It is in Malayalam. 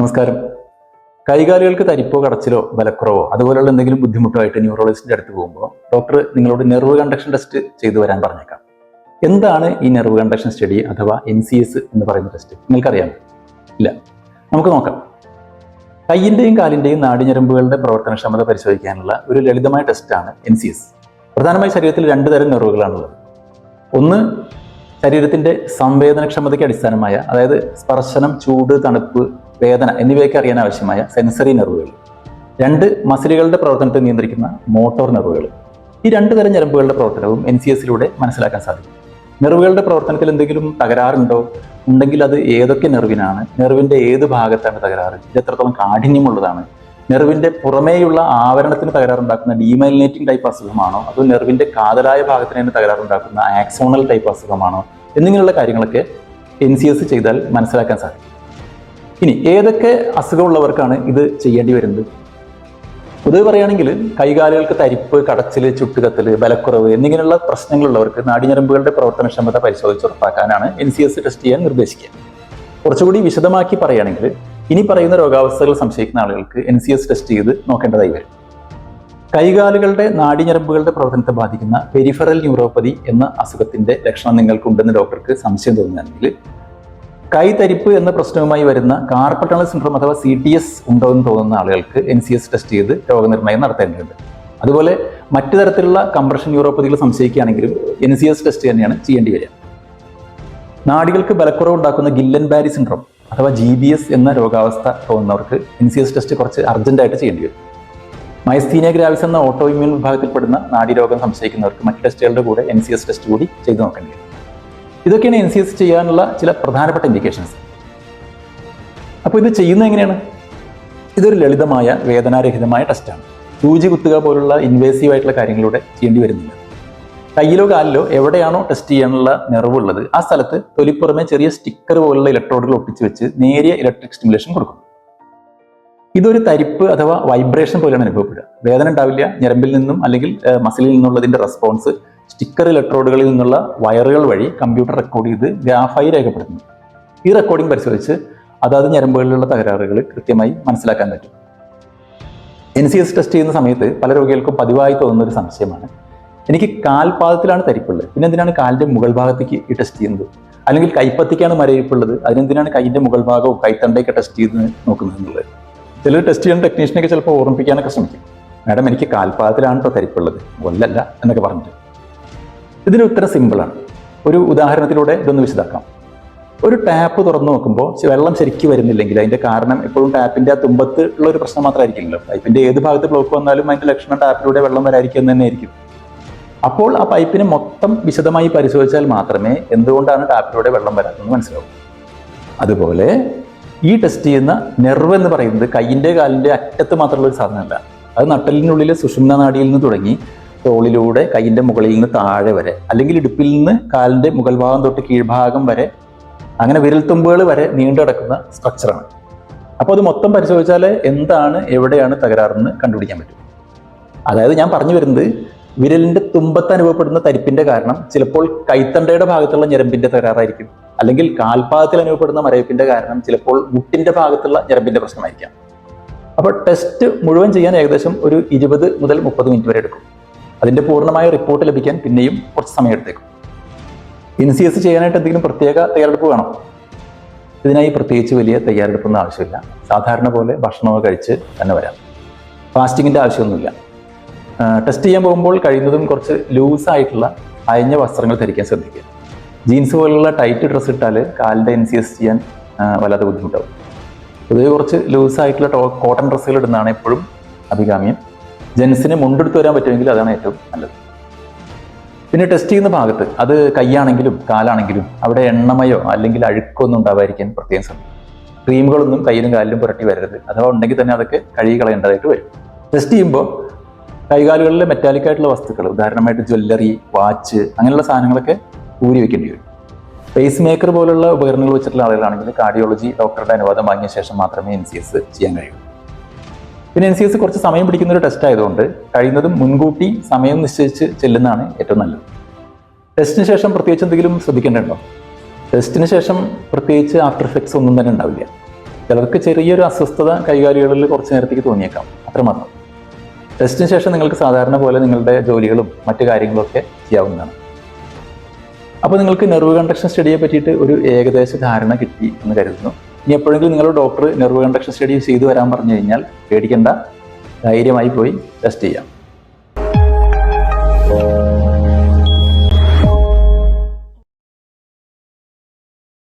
നമസ്കാരം. കൈകാലുകൾക്ക് തരിപ്പോ കടച്ചിലോ ബലക്കുറവോ അതുപോലെയുള്ള എന്തെങ്കിലും ബുദ്ധിമുട്ടായിട്ട് ന്യൂറോളജിസ്റ്റിന്റെ അടുത്ത് പോകുമ്പോൾ ഡോക്ടർ നിങ്ങളോട് നെർവ് കണ്ടക്ഷൻ ടെസ്റ്റ് ചെയ്തു വരാൻ പറഞ്ഞേക്കാം. എന്താണ് ഈ നെർവ് കണ്ടക്ഷൻ സ്റ്റഡി അഥവാ എൻ സി എസ് എന്ന് പറയുന്ന ടെസ്റ്റ്? നിങ്ങൾക്കറിയാമോ ഇല്ല. നമുക്ക് നോക്കാം. കയ്യിന്റെയും കാലിന്റെയും നാടിഞരമ്പുകളുടെ പ്രവർത്തനക്ഷമത പരിശോധിക്കാനുള്ള ഒരു ലളിതമായ ടെസ്റ്റാണ് എൻ സി എസ്. പ്രധാനമായി ശരീരത്തിൽ രണ്ട് തരം നെർവുകളാണുള്ളത്. ഒന്ന് ശരീരത്തിന്റെ സംവേദനക്ഷമതയ്ക്ക് അടിസ്ഥാനമായ അതായത് സ്പർശനം ചൂട് തണുപ്പ് വേദന എന്നിവയൊക്കെ അറിയാൻ ആവശ്യമായ സെൻസറി നെർവുകൾ രണ്ട് മസിലുകളുടെ പ്രവർത്തനത്തെ നിയന്ത്രിക്കുന്ന മോട്ടോർ നെർവുകൾ ഈ രണ്ട് തരം ഞരമ്പുകളുടെ പ്രവർത്തനവും എൻ സി എസിലൂടെ മനസ്സിലാക്കാൻ സാധിക്കും. നെർവുകളുടെ പ്രവർത്തനത്തിൽ എന്തെങ്കിലും തകരാറുണ്ടോ? ഉണ്ടെങ്കിൽ അത് ഏതൊക്കെ നെർവിനാണ് നെർവിന്റെ ഏത് ഭാഗത്താണ് തകരാറ്? ഇത് എത്രത്തോളം കാഠിന്യമുള്ളതാണ്? നെർവിന്റെ പുറമേയുള്ള ആവരണത്തിന് തകരാറുണ്ടാക്കുന്ന ഡീമൈലിനേറ്റിംഗ് ടൈപ്പ് അസുഖമാണോ? അതോ നെർവിന്റെ കാതലായ ഭാഗത്തിന് തന്നെ തകരാറുണ്ടാക്കുന്ന ആക്സോണൽ ടൈപ്പ് അസുഖമാണോ? എന്നിങ്ങനെയുള്ള കാര്യങ്ങളൊക്കെ എൻ സി എസ് ചെയ്താൽ മനസ്സിലാക്കാൻ സാധിക്കും. ഇനി ഏതൊക്കെ അസുഖമുള്ളവർക്കാണ് ഇത് ചെയ്യേണ്ടി വരുന്നത്? പൊതുവെ പറയുകയാണെങ്കിൽ കൈകാലുകൾക്ക് തരിപ്പ് കടച്ചിൽ ചുട്ടുകത്തൽ ബലക്കുറവ് എന്നിങ്ങനെയുള്ള പ്രശ്നങ്ങളുള്ളവർക്ക് നാടിഞ്ഞരമ്പുകളുടെ പ്രവർത്തനക്ഷമത പരിശോധിച്ച് ഉറപ്പാക്കാനാണ് എൻ സി എസ് ടെസ്റ്റ് ചെയ്യാൻ നിർദ്ദേശിക്കുക. കുറച്ചുകൂടി വിശദമാക്കി പറയുകയാണെങ്കിൽ ഇനി പറയുന്ന രോഗാവസ്ഥകൾ സംശയിക്കുന്ന ആളുകൾക്ക് എൻ സി എസ് ടെസ്റ്റ് ചെയ്ത് നോക്കേണ്ടതായി വരും. കൈകാലുകളുടെ നാടിഞ്ഞരമ്പുകളുടെ പ്രവർത്തനത്തെ ബാധിക്കുന്ന പെരിഫറൽ ന്യൂറോപ്പതി എന്ന അസുഖത്തിന്റെ ലക്ഷണം നിങ്ങൾക്കുണ്ടെന്ന് ഡോക്ടർക്ക് സംശയം തോന്നുകയാണെങ്കിൽ കൈതരിപ്പ് എന്ന പ്രശ്നവുമായി വരുന്ന കാർപ്പട്ടണൽ സിൻഡ്രോം അഥവാ സി ടി എസ് ഉണ്ടോ എന്ന് തോന്നുന്ന ആളുകൾക്ക് എൻ സി എസ് ടെസ്റ്റ് ചെയ്ത് രോഗനിർണയം നടത്തേണ്ടതുണ്ട്. അതുപോലെ മറ്റു തരത്തിലുള്ള കംപ്രഷൻ ന്യൂറോപ്പതികൾ സംശയിക്കുകയാണെങ്കിലും എൻ സി എസ് ടെസ്റ്റ് തന്നെയാണ് ചെയ്യേണ്ടി വരിക. നാടികൾക്ക് ബലക്കുറവ് ഉണ്ടാക്കുന്ന ഗില്ലൻ ബാരി സിൻഡ്രോം അഥവാ ജി ബി എസ് എന്ന രോഗാവസ്ഥ തോന്നുന്നവർക്ക് എൻ സി എസ് ടെസ്റ്റ് കുറച്ച് അർജന്റായിട്ട് ചെയ്യേണ്ടി വരും. മൈസ്തീനിയ ഗ്രാവിസ് എന്ന ഓട്ടോ ഇമ്മ്യൂൺ വിഭാഗത്തിൽപ്പെടുന്ന നാഡീരോഗം സംശയിക്കുന്നവർക്ക് മറ്റ് ടെസ്റ്റുകളുടെ കൂടെ എൻ സി എസ് ടെസ്റ്റ് കൂടി ചെയ്തു നോക്കേണ്ടി വരും. ഇതൊക്കെയാണ് എൻ സി എസ് ചെയ്യാനുള്ള ചില പ്രധാനപ്പെട്ട ഇൻഡിക്കേഷൻസ് അപ്പോൾ ഇത് ചെയ്യുന്നത് എങ്ങനെയാണ്? ഇതൊരു ലളിതമായ വേദനാരഹിതമായ ടെസ്റ്റാണ് സൂചി കുത്തുക പോലുള്ള ഇൻവേസീവ് ആയിട്ടുള്ള കാര്യങ്ങളിലൂടെ ചെയ്യേണ്ടി വരുന്നില്ല. കയ്യിലോ കാലിലോ എവിടെയാണോ ടെസ്റ്റ് ചെയ്യാനുള്ള നെർവ് ഉള്ളത് ആ സ്ഥലത്ത് തൊലിപ്പുറമെ ചെറിയ സ്റ്റിക്കർ പോലുള്ള ഇലക്ട്രോഡുകൾ ഒട്ടിച്ച് വെച്ച് നേരിയ ഇലക്ട്രിക് സ്റ്റിമുലേഷൻ കൊടുക്കും. ഇതൊരു തരിപ്പ് അഥവാ വൈബ്രേഷൻ പോലെയാണ് അനുഭവപ്പെടുക. വേദന ഉണ്ടാവില്ല ഞരമ്പിൽ നിന്നും അല്ലെങ്കിൽ മസിലിൽ നിന്നുള്ളതിന്റെ റെസ്പോൺസ് സ്റ്റിക്കർ ഇലക്ട്രോഡുകളിൽ നിന്നുള്ള വയറുകൾ വഴി കമ്പ്യൂട്ടർ റെക്കോർഡ് ചെയ്ത് ഗ്രാഫായി രേഖപ്പെടുത്തുന്നു. ഈ റെക്കോർഡിംഗ് പരിശോധിച്ച് അതാത് ഞരമ്പുകളിലുള്ള തകരാറുകൾ കൃത്യമായി മനസ്സിലാക്കാൻ പറ്റും. എൻ സി എസ് ടെസ്റ്റ് ചെയ്യുന്ന സമയത്ത് പല രോഗികൾക്കും പതിവായി തോന്നുന്ന ഒരു സംശയമാണ്. എനിക്ക് കാൽപാദത്തിലാണ് തരിപ്പുള്ളത്. പിന്നെ എന്തിനാണ് കാലിന്റെ മുകൾ ഭാഗത്തേക്ക് ഈ ടെസ്റ്റ് ചെയ്യുന്നത്? അല്ലെങ്കിൽ കൈപ്പത്തിക്കാണ് മരവിപ്പുള്ളത്. അതിനെന്തിനാണ് കൈയിന്റെ മുകൾ ഭാഗവും കൈത്തണ്ടയൊക്കെ ടെസ്റ്റ് ചെയ്ത് നോക്കുന്നത് എന്നുള്ളത്? ചിലർ ടെസ്റ്റ് ചെയ്യുന്ന ടെക്നീഷ്യനൊക്കെ ചിലപ്പോൾ ഓർമ്മിപ്പിക്കാനൊക്കെ ശ്രമിക്കും. മാഡം എനിക്ക് കാൽപാദത്തിലാണ് കേട്ടോ തരിപ്പുള്ളത്. കൊല്ലല്ല എന്നൊക്കെ പറഞ്ഞിട്ട്. ഇതിന് ഉത്തരം സിമ്പിളാണ് ഒരു ഉദാഹരണത്തിലൂടെ ഇതൊന്ന് വിശദാക്കാം. ഒരു ടാപ്പ് തുറന്നു നോക്കുമ്പോൾ വെള്ളം ശരിക്കും വരുന്നില്ലെങ്കിൽ അതിന്റെ കാരണം എപ്പോഴും ടാപ്പിന്റെ ആ തുമ്പത്ത് ഉള്ള ഒരു പ്രശ്നം മാത്രമായിരിക്കില്ലല്ലോ. പൈപ്പിന്റെ ഏത് ഭാഗത്ത് ബ്ലോക്ക് വന്നാലും അതിന്റെ ലക്ഷണം ടാപ്പിലൂടെ വെള്ളം വരാതിരിക്കുക തന്നെ ആയിരിക്കും. അപ്പോൾ ആ പൈപ്പിനെ മൊത്തം വിശദമായി പരിശോധിച്ചാൽ മാത്രമേ എന്തുകൊണ്ടാണ് ടാപ്പിലൂടെ വെള്ളം വരാത്തതെന്ന് മനസ്സിലാവൂ. അതുപോലെ ഈ ടെസ്റ്റ് ചെയ്യുന്ന നെർവ് എന്ന് പറയുന്നത് കൈയിന്റെ കാലിന്റെ അറ്റത്ത് മാത്രമുള്ള ഒരു സാധനമല്ല. അത് നട്ടലിനുള്ളിലെ സുഷുമ്ന നാടിയിൽ നിന്ന് തുടങ്ങി തോളിലൂടെ കൈയിന്റെ മുകളിൽ നിന്ന് താഴെ വരെ അല്ലെങ്കിൽ ഇടുപ്പിൽ നിന്ന് കാലിന്റെ മുകൾ ഭാഗം തൊട്ട് കീഴ്ഭാഗം വരെ അങ്ങനെ വിരൽത്തുമ്പുകൾ വരെ നീണ്ടു കിടക്കുന്ന സ്ട്രക്ചറാണ് അപ്പോൾ അത് മൊത്തം പരിശോധിച്ചാൽ എന്താണ് എവിടെയാണ് തകരാറെന്ന് കണ്ടുപിടിക്കാൻ പറ്റും. അതായത് ഞാൻ പറഞ്ഞു വരുന്നത് വിരലിന്റെ തുമ്പത്ത് അനുഭവപ്പെടുന്ന തരിപ്പിന്റെ കാരണം ചിലപ്പോൾ കൈത്തണ്ടയുടെ ഭാഗത്തുള്ള ഞരമ്പിന്റെ തകരാറായിരിക്കും അല്ലെങ്കിൽ കാൽപാദത്തിൽ അനുഭവപ്പെടുന്ന മരവിപ്പിന്റെ കാരണം ചിലപ്പോൾ മുട്ടിന്റെ ഭാഗത്തുള്ള ഞരമ്പിന്റെ പ്രശ്നമായിരിക്കാം. അപ്പോൾ ടെസ്റ്റ് മുഴുവൻ ചെയ്യാൻ ഏകദേശം ഒരു ഇരുപത് മുതൽ മുപ്പത് മിനിറ്റ് വരെ എടുക്കും. അതിന്റെ പൂർണമായ റിപ്പോർട്ട് ലഭിക്കാൻ പിന്നെയും കുറച്ച് സമയം എടുത്തേക്കും. എൻ സി എസ് ചെയ്യാനായിട്ട് എന്തെങ്കിലും പ്രത്യേക തയ്യാറെടുപ്പ് വേണം? ഇതിനായി പ്രത്യേകിച്ച് വലിയ തയ്യാറെടുപ്പൊന്നും ആവശ്യമില്ല. സാധാരണ പോലെ ഭക്ഷണമൊക്കെ കഴിച്ച് തന്നെ വരാം. ഫാസ്റ്റിങ്ങിന്റെ ആവശ്യമൊന്നുമില്ല. ടെസ്റ്റ് ചെയ്യാൻ പോകുമ്പോൾ കഴിയുന്നതും കുറച്ച് ലൂസായിട്ടുള്ള അയഞ്ഞ വസ്ത്രങ്ങൾ ധരിക്കാൻ ശ്രദ്ധിക്കുക. ജീൻസ് പോലുള്ള ടൈറ്റ് ഡ്രസ്സ് ഇട്ടാൽ കാലിന്റെ എൻ സി എസ് ചെയ്യാൻ വല്ലാതെ ബുദ്ധിമുട്ടാവും. പൊതുവെ കുറച്ച് ലൂസായിട്ടുള്ള കോട്ടൺ ഡ്രസ്സുകൾ ഇടുന്നതാണ് എപ്പോഴും അഭികാമ്യം. ജെൻസിന് മുണ്ടെടുത്ത് വരാൻ പറ്റുമെങ്കിൽ അതാണ് ഏറ്റവും നല്ലത്. പിന്നെ ടെസ്റ്റ് ചെയ്യുന്ന ഭാഗത്ത് അത് കൈയാണെങ്കിലും കാലാണെങ്കിലും അവിടെ എണ്ണമയോ അല്ലെങ്കിൽ അഴുക്കോ ഒന്നും ഉണ്ടാവാതിരിക്കാൻ പ്രത്യേകം ശ്രമിക്കും ക്രീമുകളൊന്നും കയ്യിലും കാലിലും പുരട്ടി വരരുത്. അഥവാ ഉണ്ടെങ്കിൽ തന്നെ അതൊക്കെ കഴുകി കളയേണ്ടതായിട്ട് വരും. ടെസ്റ്റ് ചെയ്യുമ്പോൾ കൈകാലുകളിലെ മെറ്റാലിക് ആയിട്ടുള്ള വസ്തുക്കൾ ഉദാഹരണമായിട്ട് ജ്വല്ലറി വാച്ച് അങ്ങനെയുള്ള സാധനങ്ങളൊക്കെ ഊരി വെക്കേണ്ടി വരും. പേസ് മേക്കർ പോലുള്ള ഉപകരണങ്ങൾ വെച്ചിട്ടുള്ള ആളുകളാണെങ്കിൽ കാർഡിയോളജി ഡോക്ടറുടെ അനുവാദം വാങ്ങിയ ശേഷം മാത്രമേ എൻ സി എസ് ചെയ്യാൻ കഴിയൂ. പിന്നെ എൻ സി എസ് കുറച്ച് സമയം പിടിക്കുന്ന ഒരു ടെസ്റ്റ് ആയതുകൊണ്ട് കഴിയുന്നതും മുൻകൂട്ടി സമയം നിശ്ചയിച്ച് ചെല്ലുന്നതാണ് ഏറ്റവും നല്ലത്. ടെസ്റ്റിന് ശേഷം പ്രത്യേകിച്ച് എന്തെങ്കിലും ശ്രദ്ധിക്കേണ്ടതുണ്ടോ? ടെസ്റ്റിന് ശേഷം പ്രത്യേകിച്ച് ആഫ്റ്റർ എഫക്ട്സ് ഒന്നും തന്നെ ഉണ്ടാവില്ല. ചിലർക്ക് ചെറിയൊരു അസ്വസ്ഥത കൈകാലുകളിൽ കുറച്ച് നേരത്തേക്ക് തോന്നിയേക്കാം. അത്രമാത്രം ടെസ്റ്റിന് ശേഷം നിങ്ങൾക്ക് സാധാരണ പോലെ നിങ്ങളുടെ ജോലികളും മറ്റു കാര്യങ്ങളൊക്കെ ചെയ്യാവുന്നതാണ്. അപ്പോൾ നിങ്ങൾക്ക് നെർവ് കണ്ടക്ഷൻ സ്റ്റഡിയെ പറ്റിയിട്ട് ഒരു ഏകദേശ ധാരണ കിട്ടി എന്ന് കരുതുന്നു. ഇനി എപ്പോഴെങ്കിലും നിങ്ങളുടെ ഡോക്ടർ നെർവ് കണ്ടക്ഷൻ സ്റ്റഡി ചെയ്തു വരാൻ പറഞ്ഞു കഴിഞ്ഞാൽ പേടിക്കേണ്ട. ധൈര്യമായി പോയി ടെസ്റ്റ് ചെയ്യാം.